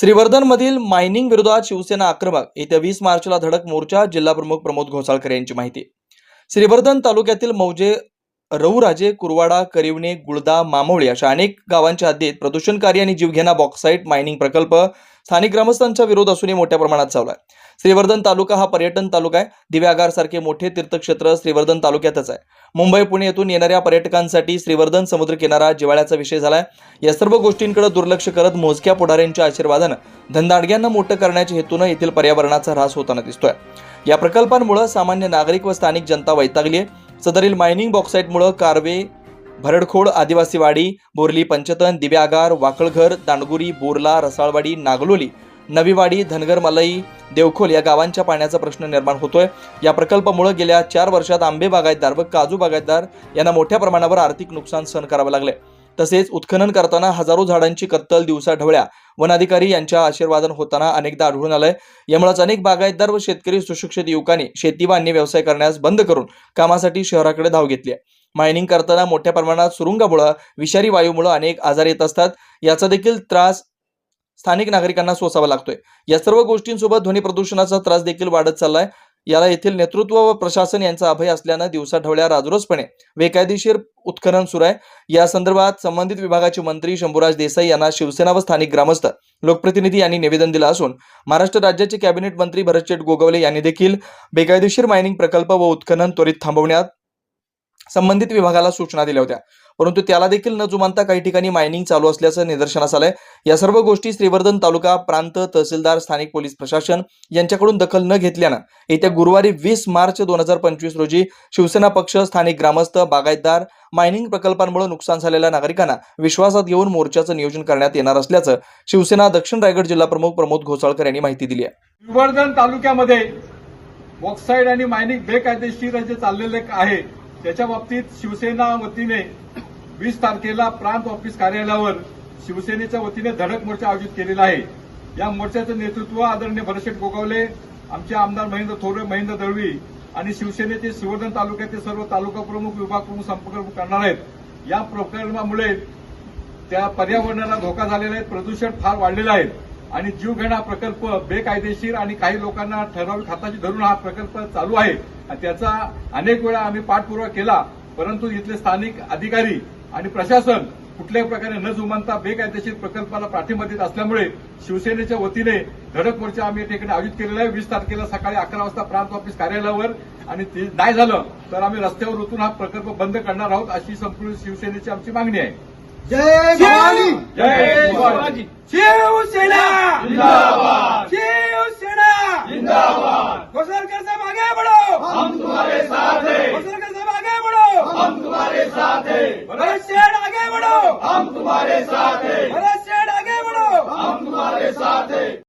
श्रीवर्धनमधील mining विरोधात शिवसेना आक्रमक. येत्या वीस मार्चला धडक मोर्चा जिल्हाप्रमुख प्रमोद घोसाळकर यांची माहिती. श्रीवर्धन तालुक्यातील मौजे रऊराजे कुरवाडा करिवणे गुळदा मामोळी अशा अनेक गावांच्या हद्दीत प्रदूषणकारी आणि जीवघेणा बॉक्साईट मायनिंग प्रकल्प स्थानिक ग्रामस्थांचा विरोध असूनही मोठ्या प्रमाणात चालू आहे. श्रीवर्धन तालुका हा पर्यटन तालुका आहे. दिव्यागार सारखे मोठे तीर्थक्षेत्र श्रीवर्धन तालुक्यातच आहे. मुंबई पुणे येथून येणाऱ्या पर्यटकांसाठी श्रीवर्धन समुद्रकिनारा जिवाळ्याचा विषय झाला आहे या सर्व गोष्टींकडे दुर्लक्ष करत मोजक्या पुढाऱ्यांच्या आशीर्वादानं धंदाडग्यांना मोठं करण्याच्या हेतूनं येथील पर्यावरणाचा ऱ्हास होताना दिसतोय. या प्रकल्पांमुळे सामान्य नागरिक व स्थानिक जनता वैतागली आहे. सदरील मायनिंग बॉक्साईटमुळं कारवे भरडखोड आदिवासीवाडी बोरली पंचतन दिव्यागार वाकळघर दांडगुरी बोरला रसाळवाडी नागलोली नवीवाडी धनगर मलई देवखोल या गावांच्या पाण्याचा प्रश्न निर्माण होतोय. या प्रकल्पामुळे गेल्या चार वर्षात आंबे बागायतदार व काजू बागायतदार यांना मोठ्या प्रमाणावर आर्थिक नुकसान सहन करावं लागले तसेच उत्खनन करताना हजारो झाडांची कत्तल दिवसा ढवळ्या. यांच्या आशीर्वादन होताना अनेकदा आढळून आलंय. यामुळेच अनेक बागायतदार व शेतकरी सुशिक्षित युवकांनी शेती व अन्य व्यवसाय करण्यास बंद करून कामासाठी शहराकडे धाव घेतली आहे. मायनिंग करताना मोठ्या प्रमाणात सुरुंगामुळं विषारी वायूमुळं अनेक आजार येत असतात. याचा देखील त्रास स्थानिक नागरिकांना सोसावा लागतोय. या सर्व गोष्टींसोबत ध्वनी प्रदूषणाचा त्रास देखील वाढत चाललाय. याला येथील नेतृत्व व प्रशासन यांचा अभय असल्यानं दिवसाढवळ्या राजरोसपणे बेकायदेशीर उत्खनन सुरू आहे. या संदर्भात संबंधित विभागाचे मंत्री शंभूराज देसाई यांना शिवसेना व स्थानिक ग्रामस्थ लोकप्रतिनिधी यांनी निवेदन दिलं असून महाराष्ट्र राज्याचे कॅबिनेट मंत्री भरतशेठ गोगवले यांनी देखील बेकायदेशीर मायनिंग प्रकल्प व उत्खनन त्वरित थांबवण्यात संबंधित विभागाला सूचना दिल्या होत्या. परंतु त्याला देखील न जुमानता काही ठिकाणी मायनिंग चालू असल्याचं निदर्शनास आलंय. या सर्व गोष्टी श्रीवर्धन तालुका प्रांत तहसीलदार स्थानिक पोलीस प्रशासन यांच्याकडून दखल न घेतल्यानं येत्या गुरुवारी वीस मार्च दोन हजार पंचवीस रोजी शिवसेना पक्ष स्थानिक ग्रामस्थ बागायतदार मायनिंग प्रकल्पांमुळे नुकसान झालेल्या नागरिकांना विश्वासात घेऊन मोर्चाचं नियोजन करण्यात येणार असल्याचं शिवसेना दक्षिण रायगड जिल्हा प्रमुख प्रमोद घोसाळकर यांनी माहिती दिली आहे. श्रीवर्धन तालुक्यामध्ये बॉक्साईड आणि मायनिंग बेकायदेशीर जे चाललेले आहे त्याच्या बाबतीत शिवसेना वतीने वीस तारखेला प्रांत ऑफिस कार्यालयावर शिवसेनेच्या वतीने धडक मोर्चा आयोजित केलेला आहे. या मोर्चाचं नेतृत्व आदरणीय भरशेठ गोगावले आमचे आमदार महेंद्र थोरे महेंद्र दळवी आणि शिवसेनेचे शिवर्धन तालुक्याचे सर्व तालुका प्रमुख विभाग प्रमुख संपर्क करणार आहेत. या प्रकरणामुळे त्या पर्यावरणाला धोका झालेला आहे प्रदूषण फार वाढलेलं आहे आणि जीवघेणा प्रकल्प बेकायदेशीर आणि काही लोकांना ठराविक हाताची धरून हा प्रकल्प चालू आहे. आणि त्याचा अनेक वेळा आम्ही पाठपुरावा केला परंतु इथले स्थानिक अधिकारी आणि प्रशासन कुठल्याही प्रकारे न जुमानता बेकायदेशीर प्रकल्पाला पाठिंबा देत असल्यामुळे शिवसेनेच्या वतीने धडक मोर्चा आम्ही या ठिकाणी आयोजित केलेला आहे. वीस तारखेला सकाळी अकरा वाजता प्रांत ऑफिस कार्यालयावर आणि ते नाही झालं तर आम्ही रस्त्यावर उतरून हा प्रकल्प बंद करणार आहोत अशी संपूर्ण शिवसेनेची आमची मागणी आहे. जय जय शिवाजी! तुम्हारे साथ है